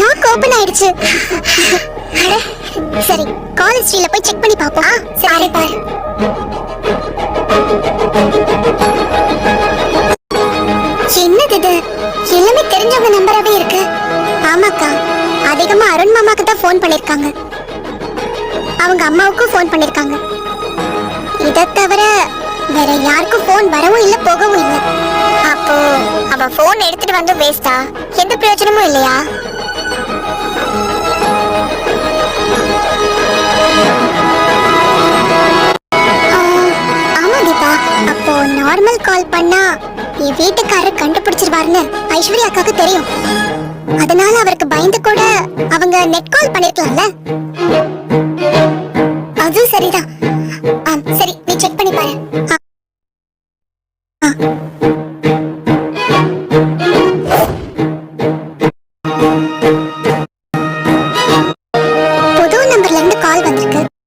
Lock open ஆயிடுச்சு. சரி கால் ஹிஸ்டரியில போய் செக் பண்ணி பாப்போம் சரி பாரு. என்னது இது? எல்லாமே தெரிஞ்சவங்க நம்பராவே இருக்கு. ஆமாக்கா அதிகமா அருண் மாமாக்கு தான் ஃபோன் பண்ணிருக்காங்க. அவங்க அம்மாவுக்கும் ஃபோன் பண்ணிருக்காங்க. இதை தவிர வேற யாருக்கும் ஃபோன் வரவும் இல்ல போகவும் வந்து வேஸ்டா எந்த பிரயோஜனமும் இல்லையா? ஆமா தீபா. அப்போ நார்மல் கால் பண்ணா என் வீட்டுக்காரர் கண்டுபிடிச்சிருவாருன்னு ஐஸ்வர்யா அக்காக்கு தெரியும். அதனால அவருக்கு பயந்து கூட அவங்க நெட் கால் பண்ணிருக்கலாம்ல. அதுவும் சரிதான். ஆ, சரி நீ செக் பண்ணி பாரு. ஆ. ஆ. 一个，你。